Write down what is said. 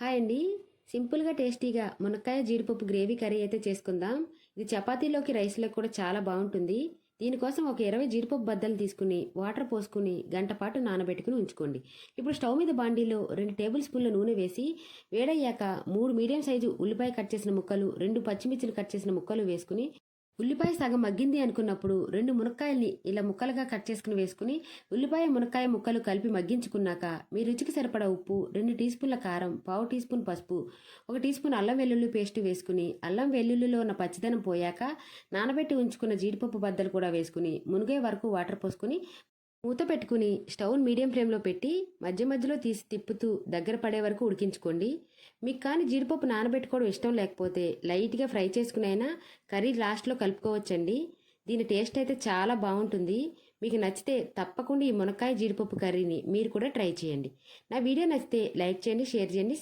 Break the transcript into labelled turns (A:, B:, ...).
A: Hi అండి. సింపుల్గా టేస్టీగా మునక్కాయ జీడిపప్పు గ్రేవీ కర్రీ అయితే చేసుకుందాం. ఇది చపాతీలోకి రైస్లోకి కూడా చాలా బాగుంటుంది. దీనికోసం ఒక ఇరవై జీడిపప్పు బద్దలు తీసుకుని వాటర్ పోసుకుని గంట పాటు నానబెట్టుకుని ఉంచుకోండి. ఇప్పుడు స్టవ్ మీద బాండీలో రెండు టేబుల్ స్పూన్ల నూనె వేసి వేడయ్యాక మూడు మీడియం సైజు ఉల్లిపాయ కట్ చేసిన ముక్కలు రెండు పచ్చిమిర్చిలు కట్ చేసిన ముక్కలు వేసుకుని ఉల్లిపాయ సగం మగ్గింది అనుకున్నప్పుడు రెండు మునక్కాయల్ని ఇలా ముక్కలుగా కట్ చేసుకుని వేసుకుని ఉల్లిపాయ మునక్కాయ ముక్కలు కలిపి మగ్గించుకున్నాక మీ రుచికి సరిపడా ఉప్పు రెండు టీ స్పూన్ల కారం పావు టీ స్పూన్ పసుపు ఒక టీ స్పూన్ అల్లం వెల్లుల్లి పేస్ట్ వేసుకుని అల్లం వెల్లుల్లిలో ఉన్న పచ్చిదనం పోయాక నానబెట్టి ఉంచుకున్న జీడిపప్పు బద్దలు కూడా వేసుకుని మునిగే వరకు వాటర్ పోసుకుని మూత పెట్టుకుని స్టవ్ మీడియం ఫ్లేమ్లో పెట్టి మధ్య మధ్యలో తీసి తిప్పుతూ దగ్గర పడే వరకు ఉడికించుకోండి. మీకు కానీ జీడిపప్పు నానబెట్టుకోవడం ఇష్టం లేకపోతే లైట్గా ఫ్రై చేసుకునైనా కర్రీ లాస్ట్లో కలుపుకోవచ్చండి. దీని టేస్ట్ అయితే చాలా బాగుంటుంది. మీకు నచ్చితే తప్పకుండా ఈ మునక్కాయ జీడిపప్పు కర్రీని మీరు కూడా ట్రై చేయండి. నా వీడియో నచ్చితే లైక్ చేయండి షేర్ చేయండి